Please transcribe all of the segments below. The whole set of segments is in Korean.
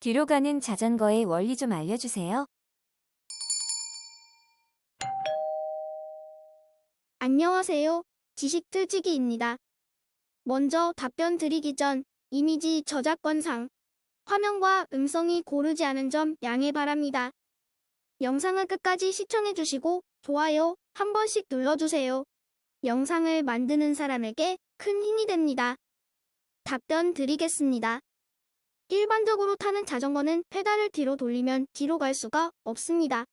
뒤로 가는 자전거의 원리 좀 알려주세요. 안녕하세요. 지식 틀치기입니다. 먼저 답변 드리기 전 이미지 저작권상 화면과 음성이 고르지 않은 점 양해 바랍니다. 영상을 끝까지 시청해 주시고 좋아요 한 번씩 눌러주세요. 영상을 만드는 사람에게 큰 힘이 됩니다. 답변 드리겠습니다. 일반적으로 타는 자전거는 페달을 뒤로 돌리면 뒤로 갈 수가 없습니다.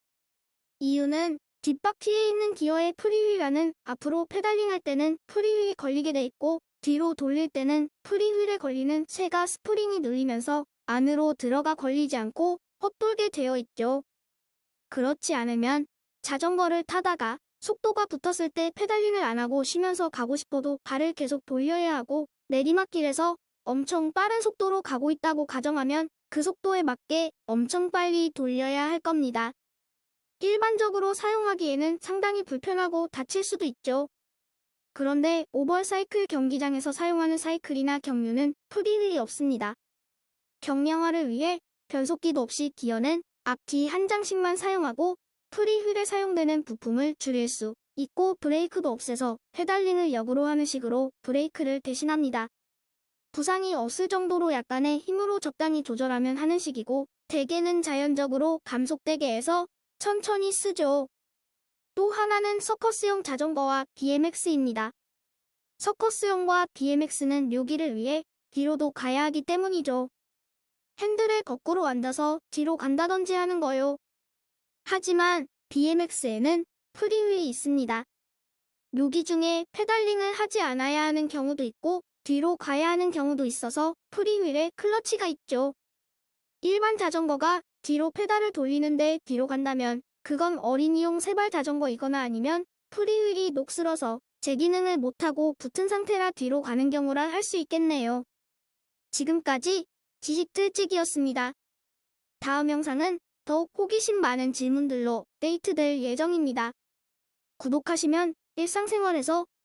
이유는 뒷바퀴에 있는 기어의 프리휠과는 앞으로 페달링할 때는 프리휠이 걸리게 돼 있고 뒤로 돌릴 때는 프리휠에 걸리는 쇠가 스프링이 눌리면서 안으로 들어가 걸리지 않고 헛돌게 되어 있죠. 그렇지 않으면 자전거를 타다가 속도가 붙었을 때 페달링을 안 하고 쉬면서 가고 싶어도 발을 계속 돌려야 하고 내리막길에서 엄청 빠른 속도로 가고 있다고 가정하면 그 속도에 맞게 엄청 빨리 돌려야 할 겁니다. 일반적으로 사용하기에는 상당히 불편하고 다칠 수도 있죠. 그런데 오버사이클 경기장에서 사용하는 사이클이나 경유는 프리휠이 없습니다. 경량화를 위해 변속기도 없이 기어는 앞뒤 한 장씩만 사용하고 프리휠에 사용되는 부품을 줄일 수 있고 브레이크도 없애서 페달링을 역으로 하는 식으로 브레이크를 대신합니다. 부상이 없을 정도로 약간의 힘으로 적당히 조절하면 하는 식이고 대개는 자연적으로 감속되게 해서 천천히 쓰죠. 또 하나는 서커스용 자전거와 BMX입니다. 서커스용과 BMX는 묘기를 위해 뒤로도 가야 하기 때문이죠. 핸들에 거꾸로 앉아서 뒤로 간다든지 하는 거요. 하지만 BMX에는 프리휠이 있습니다. 묘기 중에 페달링을 하지 않아야 하는 경우도 있고 뒤로 가야 하는 경우도 있어서 프리휠에 클러치가 있죠. 일반 자전거가 뒤로 페달을 돌리는데 뒤로 간다면 그건 어린이용 세발 자전거이거나 아니면 프리휠이 녹슬어서 제 기능을 못하고 붙은 상태라 뒤로 가는 경우라 할 수 있겠네요. 지금까지 지식 틀찍이었습니다. 다음 영상은 더욱 호기심 많은 질문들로 데이트될 예정입니다. 구독하시면 일상생활에서